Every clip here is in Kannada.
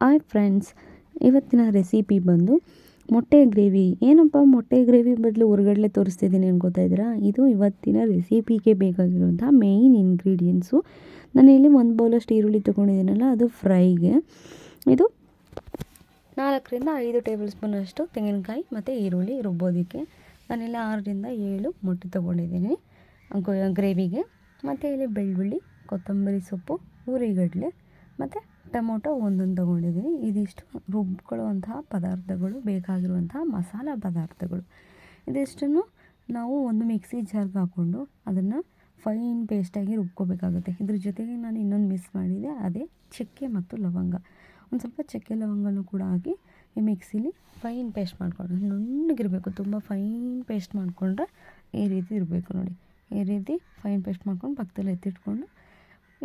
ಹಾಯ್ ಫ್ರೆಂಡ್ಸ್, ಇವತ್ತಿನ ರೆಸಿಪಿ ಬಂದು ಮೊಟ್ಟೆ ಗ್ರೇವಿ. ಏನಪ್ಪ ಮೊಟ್ಟೆ ಗ್ರೇವಿ ಬದಲು ಹೊರಗಡೆ ತೋರಿಸ್ತಿದ್ದೀನಿ ಅನ್ಕೋತಾ ಇದು ಇವತ್ತಿನ ರೆಸಿಪಿಗೆ ಬೇಕಾಗಿರುವಂಥ ಮೇಯ್ನ್ ಇಂಗ್ರೀಡಿಯೆಂಟ್ಸು ನಾನು ಇಲ್ಲಿ ಒಂದು ಬೌಲಷ್ಟು ಈರುಳ್ಳಿ ತೊಗೊಂಡಿದ್ದೀನಲ್ಲ, ಅದು ಫ್ರೈಗೆ. ಇದು ನಾಲ್ಕರಿಂದ ಐದು ಟೇಬಲ್ ಸ್ಪೂನಷ್ಟು ತೆಂಗಿನಕಾಯಿ ಮತ್ತು ಈರುಳ್ಳಿ ರುಬ್ಬೋದಕ್ಕೆ. ನಾನಿಲ್ಲಿ ಆರರಿಂದ ಏಳು ಮೊಟ್ಟೆ ತೊಗೊಂಡಿದ್ದೀನಿ ಗ್ರೇವಿಗೆ. ಮತ್ತು ಇಲ್ಲಿ ಬೆಳ್ಳುಳ್ಳಿ, ಕೊತ್ತಂಬರಿ ಸೊಪ್ಪು ಹುರಿಗಡಲೆ ಮತ್ತು ಟೊಮೊಟೊ ಒಂದೊಂದು ತೊಗೊಂಡಿದ್ದೀನಿ. ಇದಿಷ್ಟು ರುಬ್ಕೊಳ್ಳುವಂತಹ ಪದಾರ್ಥಗಳು, ಬೇಕಾಗಿರುವಂತಹ ಮಸಾಲ ಪದಾರ್ಥಗಳು. ಇದಿಷ್ಟನ್ನು ನಾವು ಒಂದು ಮಿಕ್ಸಿ ಜಾರ್ಗೆ ಹಾಕ್ಕೊಂಡು ಅದನ್ನು ಫೈನ್ ಪೇಸ್ಟಾಗಿ ರುಬ್ಕೋಬೇಕಾಗುತ್ತೆ. ಇದ್ರ ಜೊತೆಗೆ ನಾನು ಇನ್ನೊಂದು ಮಿಸ್ ಮಾಡಿದೆ, ಅದೇ ಚಕ್ಕೆ ಮತ್ತು ಲವಂಗ. ಒಂದು ಸ್ವಲ್ಪ ಚಕ್ಕೆ ಲವಂಗನೂ ಕೂಡ ಹಾಕಿ ಈ ಮಿಕ್ಸಿಲಿ ಫೈನ್ ಪೇಸ್ಟ್ ಮಾಡ್ಕೊಂಡು ನುಣ್ಣಗಿರಬೇಕು. ತುಂಬ ಫೈನ್ ಪೇಸ್ಟ್ ಮಾಡಿಕೊಂಡ್ರೆ ಈ ರೀತಿ ಇರಬೇಕು ನೋಡಿ. ಈ ರೀತಿ ಫೈನ್ ಪೇಸ್ಟ್ ಮಾಡ್ಕೊಂಡು ಪಕ್ಕದಲ್ಲಿ ಎತ್ತಿಟ್ಕೊಂಡು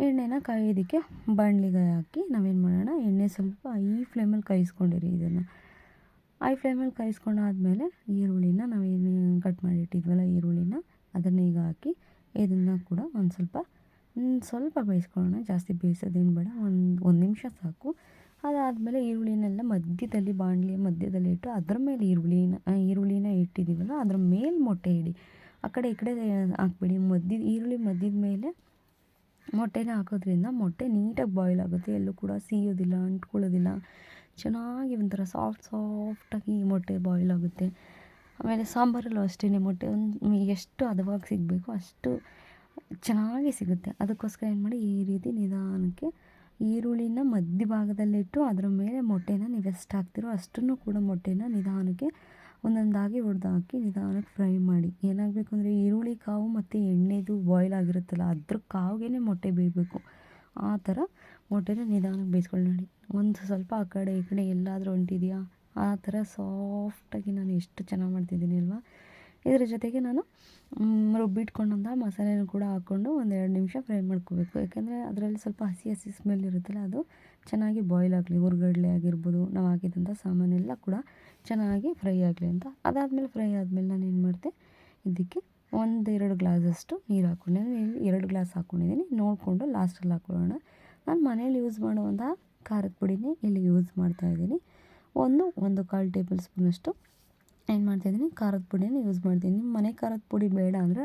ಎಣ್ಣೆನ ಕಾಯೋದಕ್ಕೆ ಬಾಣಲಿಗೆ ಹಾಕಿ ನಾವೇನು ಮಾಡೋಣ, ಎಣ್ಣೆ ಸ್ವಲ್ಪ ಐ ಫ್ಲೇಮಲ್ಲಿ ಕಾಯಿಸ್ಕೊಂಡಿರಿ ಇದನ್ನು. ಐ ಫ್ಲೇಮಲ್ಲಿ ಕಾಯಿಸ್ಕೊಂಡಾದ್ಮೇಲೆ ಈರುಳ್ಳಿನ ನಾವೇನು ಕಟ್ ಮಾಡಿಟ್ಟಿದ್ವಲ್ಲ ಈರುಳ್ಳಿನ, ಅದನ್ನ ಈಗ ಹಾಕಿ ಇದನ್ನು ಕೂಡ ಒಂದು ಸ್ವಲ್ಪ ಸ್ವಲ್ಪ ಬೇಯಿಸ್ಕೊಳ್ಳೋಣ, ಜಾಸ್ತಿ ಬೇಯಿಸೋದೇನು ಬೇಡ, ಒಂದು ಒಂದು ನಿಮಿಷ ಸಾಕು. ಅದಾದಮೇಲೆ ಈರುಳ್ಳಿನೆಲ್ಲ ಮಧ್ಯದಲ್ಲಿ, ಬಾಣಲಿಯ ಮಧ್ಯದಲ್ಲಿ ಇಟ್ಟು ಅದ್ರ ಮೇಲೆ ಈರುಳ್ಳಿನ ಈರುಳ್ಳಿನ ಇಟ್ಟಿದ್ದೀವಲ್ಲ ಅದ್ರ ಮೇಲೆ ಮೊಟ್ಟೆ ಇಡಿ. ಆ ಕಡೆ, ಈ ಕಡೆ ಹಾಕ್ಬಿಡಿ ಮಧ್ಯ ಈರುಳ್ಳಿ ಮಧ್ಯದ ಮೇಲೆ ಮೊಟ್ಟೆನ ಹಾಕೋದ್ರಿಂದ ಮೊಟ್ಟೆ ನೀಟಾಗಿ ಬಾಯ್ಲ್ ಆಗುತ್ತೆ. ಎಲ್ಲೂ ಕೂಡ ಸೀಯೋದಿಲ್ಲ, ಅಂಟ್ಕೊಳ್ಳೋದಿಲ್ಲ. ಚೆನ್ನಾಗಿ ಒಂಥರ ಸಾಫ್ಟ್ ಸಾಫ್ಟಾಗಿ ಮೊಟ್ಟೆ ಬಾಯ್ಲ್ ಆಗುತ್ತೆ. ಆಮೇಲೆ ಸಾಂಬಾರಲ್ಲೂ ಅಷ್ಟೇ ಮೊಟ್ಟೆ. ಒಂದು ಎಷ್ಟು ಹದವಾಗಿ ಸಿಗಬೇಕು ಅಷ್ಟು ಚೆನ್ನಾಗಿ ಸಿಗುತ್ತೆ. ಅದಕ್ಕೋಸ್ಕರ ಏನು ಮಾಡಿ, ಈ ರೀತಿ ನಿಧಾನಕ್ಕೆ ಈರುಳ್ಳಿನ ಮಧ್ಯ ಭಾಗದಲ್ಲಿಟ್ಟು ಅದರ ಮೇಲೆ ಮೊಟ್ಟೆನ ನೀವು ಎಷ್ಟು ಹಾಕ್ತಿರೋ ಅಷ್ಟನ್ನು ಕೂಡ ಮೊಟ್ಟೆನ ನಿಧಾನಕ್ಕೆ ಒಂದೊಂದಾಗಿ ಹೊಡೆದು ಹಾಕಿ ನಿಧಾನಕ್ಕೆ ಫ್ರೈ ಮಾಡಿ. ಏನಾಗಬೇಕು ಅಂದರೆ ಈರುಳ್ಳಿ ಕಾವು ಮತ್ತು ಎಣ್ಣೆದು ಬಾಯ್ಲ್ ಆಗಿರುತ್ತಲ್ಲ, ಅದ್ರ ಕಾವಿಗೆ ಮೊಟ್ಟೆ ಬೇಯಬೇಕು. ಆ ಥರ ಮೊಟ್ಟೆನ ನಿಧಾನಕ್ಕೆ ಬೇಯಿಸ್ಕೊಳ್ಳೋಣ ಒಂದು ಸ್ವಲ್ಪ ಆ ಕಡೆ ಈ ಕಡೆ ಎಲ್ಲಾದರೂ ಹೊಂಟಿದೆಯಾ? ಆ ಥರ ಸಾಫ್ಟಾಗಿ ನಾನು ಎಷ್ಟು ಚೆನ್ನಾಗಿ ಮಾಡ್ತಿದ್ದೀನಿ ಅಲ್ವಾ? ಇದರ ಜೊತೆಗೆ ನಾನು ರುಬ್ಬಿಟ್ಕೊಂಡಂಥ ಮಸಾಲೆನೂ ಕೂಡ ಹಾಕ್ಕೊಂಡು ಒಂದು ಎರಡು ನಿಮಿಷ ಫ್ರೈ ಮಾಡ್ಕೋಬೇಕು. ಯಾಕೆಂದರೆ ಅದರಲ್ಲಿ ಸ್ವಲ್ಪ ಹಸಿ ಹಸಿ ಸ್ಮೆಲ್ ಇರುತ್ತಲ್ಲ ಅದು. ಚೆನ್ನಾಗಿ ಬಾಯ್ಲ್ ಆಗಲಿ, ಹುರ್ಗಡ್ಲೆ ಆಗಿರ್ಬೋದು, ನಾವು ಹಾಕಿದಂಥ ಸಾಮಾನೆಲ್ಲ ಕೂಡ ಚೆನ್ನಾಗಿ ಫ್ರೈ ಆಗಲಿ ಅಂತ. ಅದಾದಮೇಲೆ ಫ್ರೈ ಆದಮೇಲೆ ನಾನು ಏನು ಮಾಡಿದೆ ಇದಕ್ಕೆ ಒಂದೆರಡು ಗ್ಲಾಸಷ್ಟು ನೀರು ಹಾಕ್ಕೊಂಡೆ ಎರಡು ಗ್ಲಾಸ್ ಹಾಕ್ಕೊಂಡಿದ್ದೀನಿ ನೋಡಿಕೊಂಡು ಲಾಸ್ಟಲ್ಲಿ ಹಾಕ್ಕೊಳ್ಳೋಣ ನಾನು ಮನೇಲಿ ಯೂಸ್ ಮಾಡುವಂತಹ ಖಾರದ ಪುಡಿನೇ ಇಲ್ಲಿ ಯೂಸ್ ಮಾಡ್ತಾಯಿದ್ದೀನಿ ಒಂದು ಒಂದು ಕಾಲು ಟೇಬಲ್ ಸ್ಪೂನಷ್ಟು ಏನು ಮಾಡ್ತಾಯಿದ್ದೀನಿ ಖಾರದ ಪುಡಿನ ಯೂಸ್ ಮಾಡ್ತೀನಿ. ನಿಮ್ಮ ಮನೆ ಖಾರದ ಪುಡಿ ಬೇಡ ಅಂದರೆ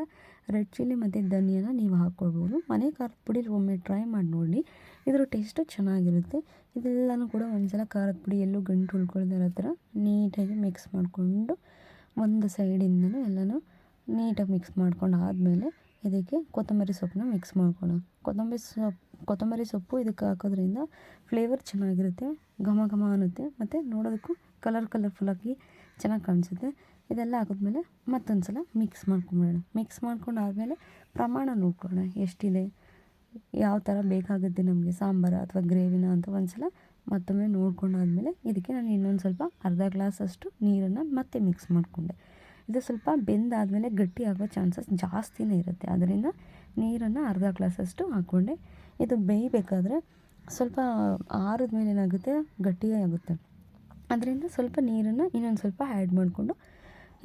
ರೆಡ್ ಚಿಲ್ಲಿ ಮತ್ತು ಧನಿಯಾನ ನೀವು ಹಾಕ್ಕೊಳ್ಬೋದು ಮನೆ ಖಾರದ ಪುಡಿ ಒಮ್ಮೆ ಟ್ರೈ ಮಾಡಿ ನೋಡಿ. ಇದ್ರ ಟೇಸ್ಟು ಚೆನ್ನಾಗಿರುತ್ತೆ. ಇದೆಲ್ಲನೂ ಕೂಡ ಒಂದ್ಸಲ ಖಾರದ ಪುಡಿ ಎಲ್ಲೂ ಗಂಟು ಉಳ್ಕೊಳ್ದಿರೋ ಥರ ನೀಟಾಗಿ ಮಿಕ್ಸ್ ಮಾಡಿಕೊಂಡು ಒಂದು ಸೈಡಿಂದನೂ ಎಲ್ಲನೂ ನೀಟಾಗಿ ಮಿಕ್ಸ್ ಮಾಡ್ಕೊಂಡು ಆದಮೇಲೆ ಇದಕ್ಕೆ ಕೊತ್ತಂಬರಿ ಸೊಪ್ಪನ್ನ ಮಿಕ್ಸ್ ಮಾಡ್ಕೊಳ್ಳೋಣ ಕೊತ್ತಂಬರಿ ಸೊಪ್ಪು ಕೊತ್ತಂಬರಿ ಸೊಪ್ಪು ಇದಕ್ಕೆ ಹಾಕೋದ್ರಿಂದ ಫ್ಲೇವರ್ ಚೆನ್ನಾಗಿರುತ್ತೆ, ಘಮ ಘಮ ಅನ್ನುತ್ತೆ ಮತ್ತು ನೋಡೋದಕ್ಕೂ ಕಲರ್ ಕಲರ್ಫುಲ್ಲಾಗಿ ಚೆನ್ನಾಗಿ ಕಾಣಿಸುತ್ತೆ. ಇದೆಲ್ಲ ಹಾಕಿದ್ಮೇಲೆ ಮತ್ತೊಂದು ಸಲ ಮಿಕ್ಸ್ ಮಾಡ್ಕೊಂಬಿಡೋಣ. ಮಿಕ್ಸ್ ಮಾಡ್ಕೊಂಡು ಆದಮೇಲೆ ಪ್ರಮಾಣ ನೋಡ್ಕೊಳ್ಳೋಣ ಎಷ್ಟಿದೆ, ಯಾವ ಥರ ಬೇಕಾಗುತ್ತೆ ನಮಗೆ, ಸಾಂಬಾರು ಅಥವಾ ಗ್ರೇವಿನ ಅಂತ ಒಂದು ಸಲ ಮತ್ತೊಮ್ಮೆ ನೋಡ್ಕೊಂಡಾದ್ಮೇಲೆ ಇದಕ್ಕೆ ನಾನು ಇನ್ನೊಂದು ಸ್ವಲ್ಪ ಅರ್ಧ ಗ್ಲಾಸಷ್ಟು ನೀರನ್ನು ಮತ್ತೆ ಮಿಕ್ಸ್ ಮಾಡಿಕೊಂಡೆ. ಇದು ಸ್ವಲ್ಪ ಬೆಂದಾದಮೇಲೆ ಗಟ್ಟಿ ಆಗೋ ಚಾನ್ಸಸ್ ಜಾಸ್ತಿನೇ ಇರುತ್ತೆ. ಅದರಿಂದ ನೀರನ್ನು ಅರ್ಧ ಗ್ಲಾಸಷ್ಟು ಹಾಕ್ಕೊಂಡೆ. ಇದು ಬೇಯಬೇಕಾದ್ರೆ ಸ್ವಲ್ಪ ಆರಿದ ಮೇಲೆ ಏನಾಗುತ್ತೆ? ಗಟ್ಟಿಯೇ ಆಗುತ್ತೆ. ಅದರಿಂದ ಸ್ವಲ್ಪ ನೀರನ್ನು ಇನ್ನೊಂದು ಸ್ವಲ್ಪ ಆ್ಯಡ್ ಮಾಡಿಕೊಂಡು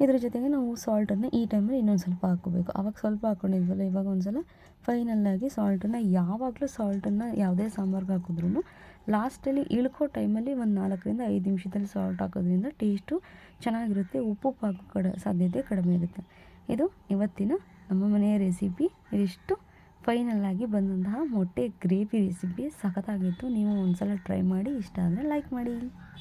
ಇದ್ರ ಜೊತೆಗೆ ನಾವು ಸಾಲ್ಟನ್ನು ಈ ಟೈಮಲ್ಲಿ ಇನ್ನೊಂದು ಸ್ವಲ್ಪ ಹಾಕ್ಕೋಬೇಕು. ಆವಾಗ ಸ್ವಲ್ಪ ಹಾಕ್ಕೊಂಡಿದ್ವಲ್ಲ ಇವಾಗ ಒಂದು ಸಲ ಫೈನಲ್ಲಾಗಿ ಸಾಲ್ಟನ್ನು ಯಾವಾಗಲೂ ಸಾಲ್ಟನ್ನು ಯಾವುದೇ ಸಾಂಬಾರ್ಗೆ ಹಾಕಿದ್ರೂ ಲಾಸ್ಟಲ್ಲಿ ಇಳ್ಕೋ ಟೈಮಲ್ಲಿ ಒಂದು ನಾಲ್ಕರಿಂದ ಐದು ನಿಮಿಷದಲ್ಲಿ ಸಾಲ್ಟ್ ಹಾಕೋದ್ರಿಂದ ಟೇಸ್ಟು ಚೆನ್ನಾಗಿರುತ್ತೆ, ಉಪ್ಪು ಹಾಕೋ ಕಡ, ಸಾಧ್ಯತೆ ಕಡಿಮೆ ಇರುತ್ತೆ. ಇದು ಇವತ್ತಿನ ನಮ್ಮ ಮನೆಯ ರೆಸಿಪಿ ಇದಿಷ್ಟು ಫೈನಲ್ಲಾಗಿ ಬಂದಂತಹ ಮೊಟ್ಟೆ ಗ್ರೇವಿ ರೆಸಿಪಿ ಸಖತ್ತಾಗಿತ್ತು. ನೀವು ಒಂದು ಸಲ ಟ್ರೈ ಮಾಡಿ, ಇಷ್ಟ ಆದರೆ ಲೈಕ್ ಮಾಡಿ.